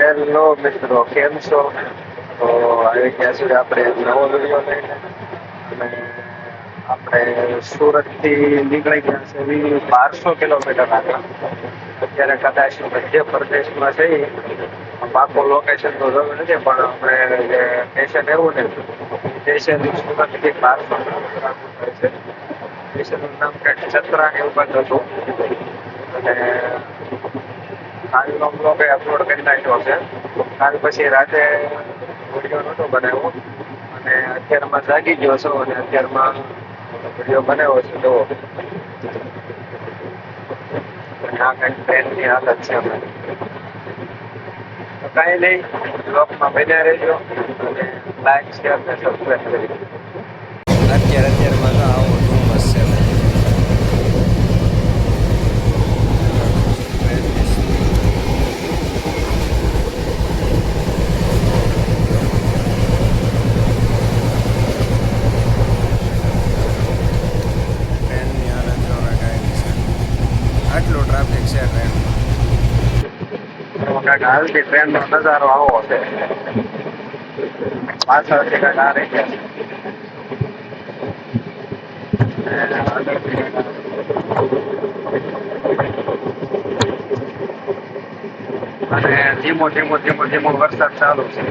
Hello મિત્રો, કેમ છો? તો આવી ગયા છે આપણે નવો વીડિયો લઈને અને આપણે સુરતથી નીકળી ગયા છે વી બારસો કિલોમીટર આગળ. અત્યારે કદાચ મધ્ય પ્રદેશમાં જઈએ પાકું લોકેશન તો જરૂર નથી, પણ આપણે જે સ્ટેશન એવું ને સ્ટેશન સુરતથી બારસો કિલોમીટર આગળ થાય છે. નામ કંઈક છત્રા એવું કંઈક હતું. અને કાલનો બ્લોગ અપલોડ કરી નાખ્યો છે. કાલ પછી રાતે વીડિયો નહોતો બનાવ્યો. અને અત્યારમાં જાગી ગયો છો અને અત્યારમાં વીડિયો બનાવ્યો છે. અને આ કંઈક ટ્રેનની હાલત છે અમે તો કાંઈ નહીં બ્લોગમાં બન્યા રહેજો અને લાઈક શેર ને સબસ્ક્રાઈબ કરી અત્યારે અત્યારમાં તો આવો ધુમ્મસ છે ટ્રેનની હાલત જો હવે કાંઈ નહીં છે આટલું ટ્રાફિક છે ટ્રેનમાં ટ્રેનનો નજારો આવો છે રહી છે કાંઈક આ. અને ધીમો ધીમો ધીમો ધીમો વરસાદ ચાલુ છે.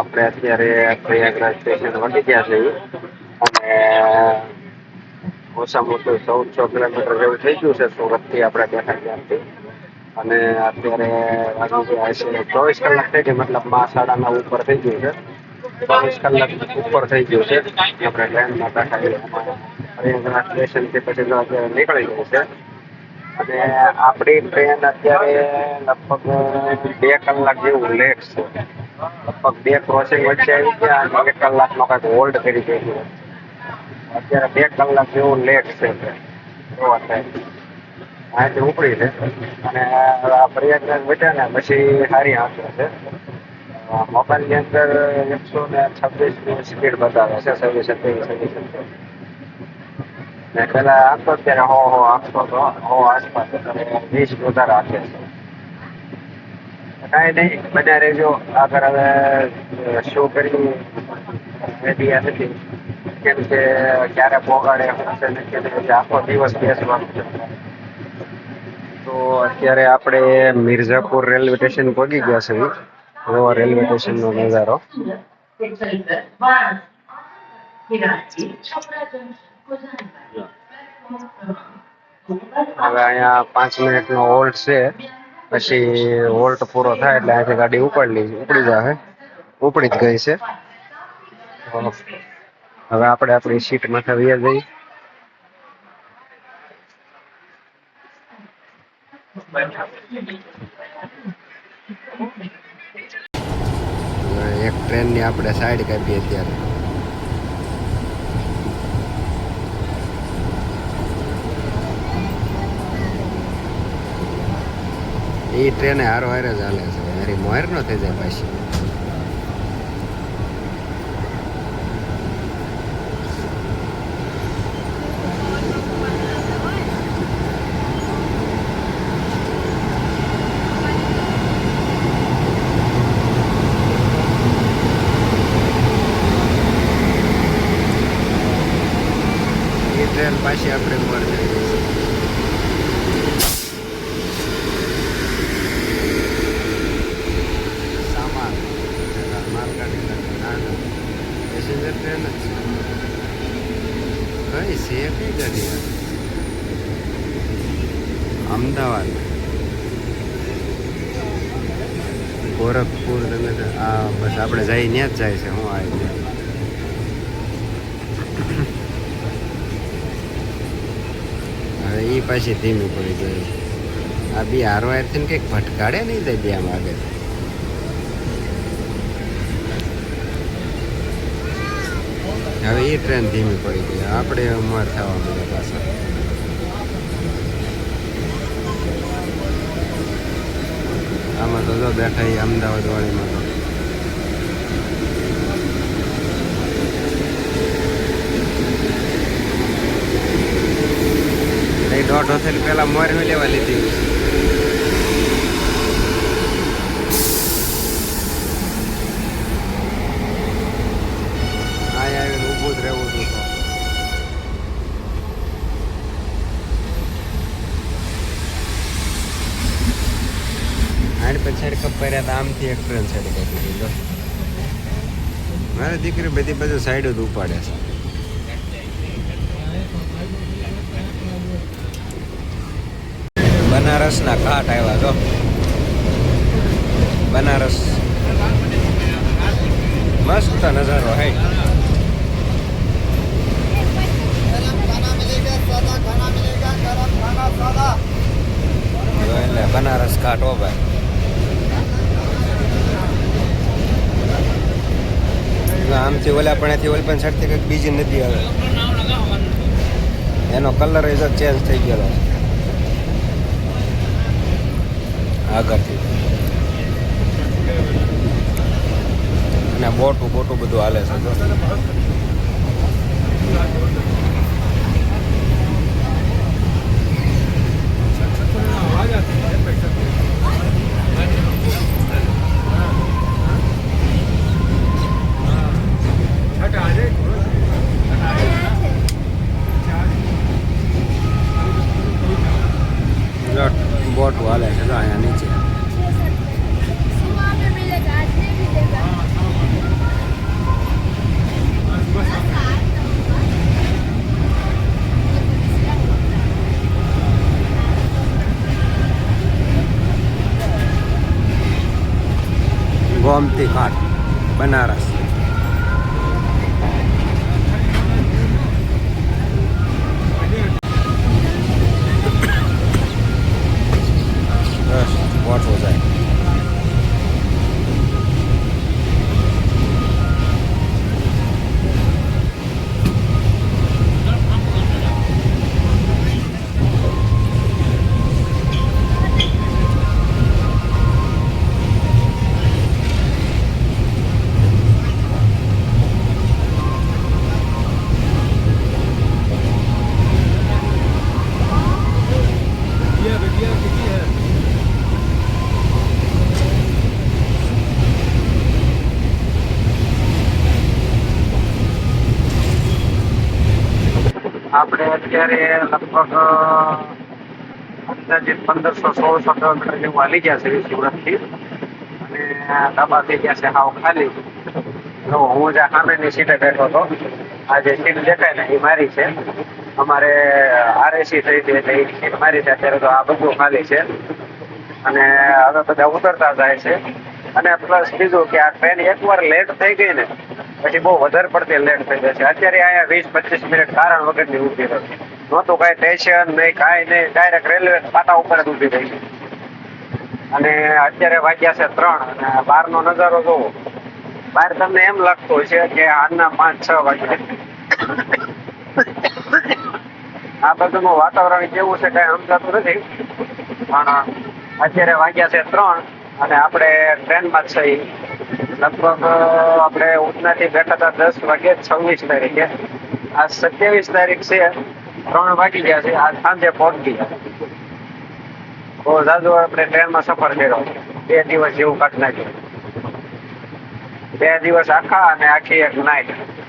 આપણે અત્યારે પ્રયાગરાજ સ્ટેશન વટી ગયા છીએ. અને ઓછામાં ઓછું ચૌદસો કિલોમીટર જેવું થઈ ગયું છે સુરતથી આપણે બેઠા ત્યાંથી. અને અત્યારે ચોવીસ કલાક થઈ ગઈ મતલબમાં સાડા નવ ઉપર થઈ ગયું છે. ચોવીસ કલાક ઉપર થઈ ગયું છે. આપણે ટ્રેનમાં બેઠા સ્ટેશન સ્ટેશનથી પછી અત્યારે નીકળી ગયું છે. અને આપણી ટ્રેન અત્યારે લગભગ બે કલાક જેવું લેટ છે. લગભગ બે ક્રોસિંગ વચ્ચે આવી ગયા અને એક કલાકનો કાંઈક હોલ્ડ કરી દીધું. અત્યારે બે કલાક જેવું લેટ છે જોવા થાય? અહીંથી ઉપડી છે. અને આ પ્રયાગરાજ બચ્યા ને પછી સારી આંકડે છે. મોબાઈલની અંદર એકસો ને છવ્વીસની સ્પીડ બતાવે છે સર્વિસ સત્યાવીસ ને પેલા આંકતો અત્યારે હો હો આંકતો હતો હો આસપાસ. વીસ વધારે રાખે છે. કાંઈ નહીં બન્યા રહેજો આગળ હવે શું કર્યું આઈડિયા નથી કેમ કે ક્યારે પોગાડે શું છે ને કેમ કે આખો દિવસ બેસવાનું છે તો અત્યારે આપણે મિર્ઝાપુર રેલવે સ્ટેશન પહોંચી ગયા છે એવો રેલવે સ્ટેશનનો નજારો. હવે અહીંયા પાંચ મિનિટનો હોલ્ટ છે. પછી વોલ્ટ પૂરો થાય એટલે અહીંથી ગાડી ઉપડી ઉપડી જશે ઉપડી જ ગઈ છે. હવે આપણે આપણી સીટ માથે વ્યા ગઈ એક ટ્રેનની આપણે સાઈડ કાપીએ અત્યારે. એ ટ્રેને હારો હારે જ હાલે છે હારી મોર ન થઈ જાય પાછી એ ટ્રેન પાછી આપણે મોર જાય સામાન માલગાડી નથી ના ના પેસેન્જર ટ્રેન જ છે કઈ છે કઈ ગાડી? અમદાવાદ ગોરખપુર તમે આ બસ આપણે જઈ ત્યાં જ જાય છે હું આવી હવે એ પાછી ધીમી પડી ગઈ આ બી હારવાયરથી કંઈક ભટકાડે નહીં જાય બે આમ આગળ હવે એ ટ્રેન ધીમી પડી ગઈ. આપણે ઉમર થવા મળે પાછા. આમાં તો જો બેઠા એ અમદાવાદ વાળીમાં દોઢ થયેલી પહેલાં મોર હું લેવા લીધી. સાઈડ કપાઈ રહ્યા આમથી એક ટ્રેન સાઈડ કાપી મારી દીકરી બધી બધું સાઈડ જ ઉપાડે છે. બનારસના ઘાટ આવ્યા, જો. બનારસ. મસ્ત નજારો, હે જો એટલે બનારસ ઘાટ હો ભાઈ આમથી ઓલા પણ ઓલી પણ સાઈડથી કંઈક બીજી નદી આવે એનો કલર એ ચેન્જ થઈ ગયેલો આગળથી. અને બોટું બોટું બધું હાલે છે ગોમતી ઘાટ બનારસ. આપણે અત્યારે લગભગ અંદાજે પંદરસો સોળસો કિલોમીટર જેવું હાલી ગયા છે સુરતથી. અને ડબ્બા થઈ ગયા છે હાવ ખાલી. તો હું જ્યાં સામેની સીટે બેઠો હતો. આ જે સીટ દેખાય ને એ મારી છે. અમારે આરએસી થઈ હતી એટલે એ સીટ મારી છે. અત્યારે તો આ બધું ખાલી છે. અને હવે બધા ઉતરતા જાય છે. અને પ્લસ બીજું કે આ ટ્રેન એકવાર લેટ થઈ ગઈ ને પછી બહુ વધારે પડતી લેટ થઈ જશે. અત્યારે અહીંયા વીસ પચીસ મિનિટ કારણ વગરની ઊભી રહી. નહોતું કાંઈ સ્ટેશન નહીં, કાંઈ નહીં ડાયરેક્ટ રેલવે પાટા ઉપર જ ઊભી રહી. અને અત્યારે વાગ્યા છે ત્રણ અને બહારનો નજારો જોવો. બહાર તમને એમ લાગતું છે કે આજના પાંચ છ વાગે આ બધું વાતાવરણ કેવું છે કાંઈ સમજાતું નથી. પણ અત્યારે વાગ્યા છે ત્રણ અને આપણે ટ્રેનમાં જ છીએ. લગભગ આપણે ઉધનાથી બેઠા હતા દસ વાગે છવ્વીસ તારીખે. આ સત્યાવીસ તારીખ છે, ત્રણ વાગી ગયા છે આજ સાંજે પહોંચી ગયા. બહુ જાજુ આપણે ટ્રેનમાં સફર કર્યો. બે દિવસ જેવું કાઢ નાખ્યું. બે દિવસ આખા અને આખી એક નાઈટ